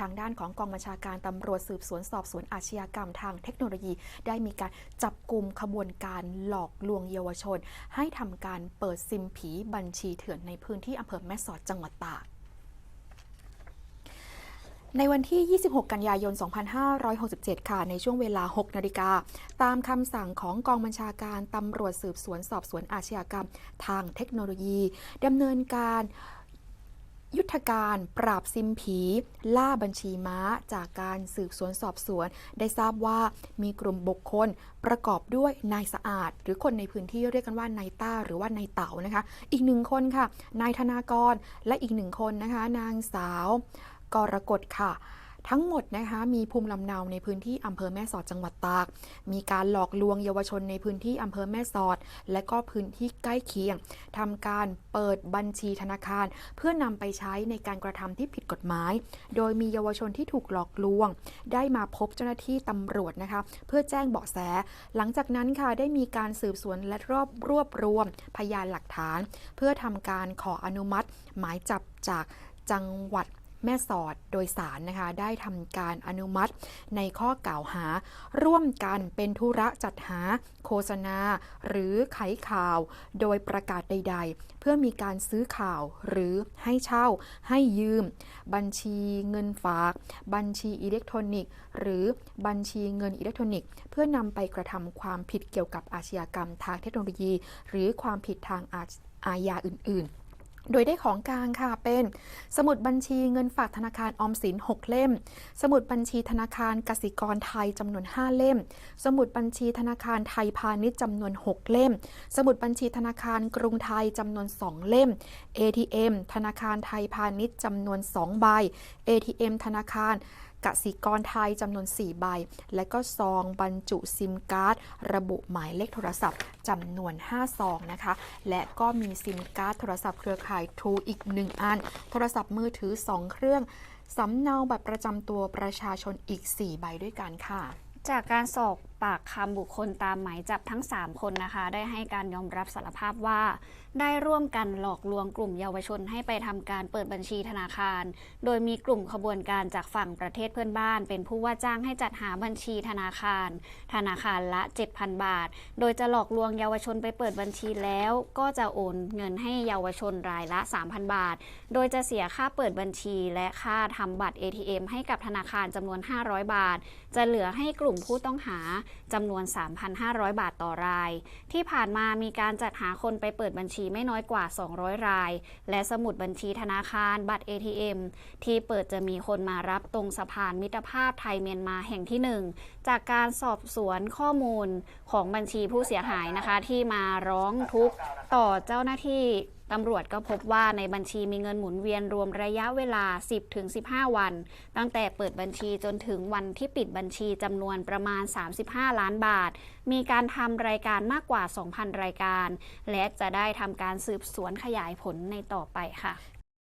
ทางด้านของกองบัญชาการตำรวจสืบสวนสอบสวนอาชญากรรมทางเทคโนโลยี ได้มีการจับกลุ่มขบวนการหลอกลวงเยาวชน ให้ทำการเปิดซิมผีบัญชีเถื่อนในพื้นที่อำเภอแม่สอดจังหวัดตากในวันที่ 26 กันยายน 2567 ค่ะ ในช่วงเวลา 6 นาฬิกา ตามคำสั่งของกองบัญชาการตำรวจสืบสวนสอบสวนอาชญากรรม ทางเทคโนโลยีดำเนินการ ยุทธการปราบซิมผี ล่าบัญชีม้าจากการสืบสวนสอบสวน ได้ทราบว่ามีกลุ่มบุคคลประกอบด้วยนายสะอาด หรือคนในพื้นที่เรียกกันว่านายต้าหรือว่านายเต๋านะคะ อีกหนึ่งคนค่ะนายธนากรและอีกหนึ่งคนนะคะ นางสาวกรกฎค่ะ ทั้งหมดนะคะมีภูมิลำเนาในพื้นที่อำเภอแม่สอดจังหวัดตาก มีการหลอกลวงเยาวชนในพื้นที่อำเภอแม่สอด และก็พื้นที่ใกล้เคียงทำการเปิดบัญชีธนาคาร เพื่อนำไปใช้ในการกระทำที่ผิดกฎหมาย โดยมีเยาวชนที่ถูกหลอกลวง ได้มาพบเจ้าหน้าที่ตำรวจนะคะ เพื่อแจ้งเบาะแส หลังจากนั้นค่ะได้มีการสืบสวนและรวบรวบรวม พยานหลักฐาน เพื่อทำการขออนุมัติ หมายจับจากจังหวัด แม่สอดโดยสารนะคะ ได้ทำการอนุมัติในข้อกล่าวหา ร่วมกันเป็นธุระจัดหา โฆษณา หรือไขข่าว โดยประกาศใด ๆ เพื่อมีการซื้อข่าวหรือให้เช่า ให้ยืม บัญชีเงินฝาก บัญชีอิเล็กทรอนิกส์ หรือบัญชีเงินอิเล็กทรอนิกส์ เพื่อนำไปกระทำความผิดเกี่ยวกับอาชญากรรมทางเทคโนโลยี หรือความผิดทางอาอาญาอื่น ๆ โดยได้ของกลางค่ะเป็น สมุดบัญชีเงินฝากธนาคารออมสิน 6 เล่ม สมุดบัญชีธนาคารกสิกรไทยจำนวน 5 เล่ม สมุดบัญชีธนาคารไทยพาณิชย์จำนวน 6 เล่ม สมุดบัญชีธนาคารกรุงไทยจำนวน 2 เล่ม ATM ธนาคารไทยพาณิชย์จำนวน 2 ใบ ATM ธนาคาร กสิกรไทยจำนวน 4 ใบ และก็ซองบรรจุซิมการ์ด ระบุหมายเลขโทรศัพท์จำนวน 5 ซองนะคะ และก็มีซิมการ์ดโทรศัพท์เครือข่ายทรูอีก 1 อัน โทรศัพท์มือถือ 2 เครื่องสำเนาบัตรประจำตัวประชาชนอีก 4 ใบด้วยกันค่ะ จากการสอบ ปากคำบุคคลตามหมายจับทั้ง 3 คนนะคะ ได้ให้การยอมรับสารภาพว่า ได้ร่วมกันหลอกลวงกลุ่มเยาวชนให้ไปทำการเปิดบัญชีธนาคาร โดยมีกลุ่มขบวนการจากฝั่งประเทศเพื่อนบ้าน เป็นผู้ว่าจ้างให้จัดหาบัญชีธนาคาร ธนาคารละ 7,000 บาท โดยจะหลอกลวงเยาวชนไปเปิดบัญชีแล้ว ก็จะโอนเงินให้เยาวชนรายละ 3,000 บาท โดยจะเสียค่าเปิดบัญชี และค่าทำบัตร ATM ให้กับธนาคารจำนวน 500 บาท จะเหลือให้กลุ่มผู้ต้องหาจำนวน 3,500 บาทต่อราย ที่ผ่านมามีการจัดหาคนไปเปิดบัญชีไม่น้อยกว่า 200 ราย และสมุดบัญชีธนาคารบัตร ATM ที่เปิดจะมีคนมารับตรงสะพานมิตรภาพไทยเมียนมาแห่งที่ 1 จากการสอบสวนข้อมูลของบัญชีผู้เสียหายนะคะที่มาร้องทุกข์ ต่อเจ้าหน้าที่ตำรวจก็พบว่าในบัญชีมีเงินหมุนเวียนรวมระยะเวลา 10-15 วัน ตั้งแต่เปิดบัญชีจนถึงวันที่ปิดบัญชีจำนวนประมาณ 35 ล้านบาท มีการทำรายการมากกว่า 2,000 รายการ และจะได้ทำการสืบสวนขยายผลในต่อไปค่ะ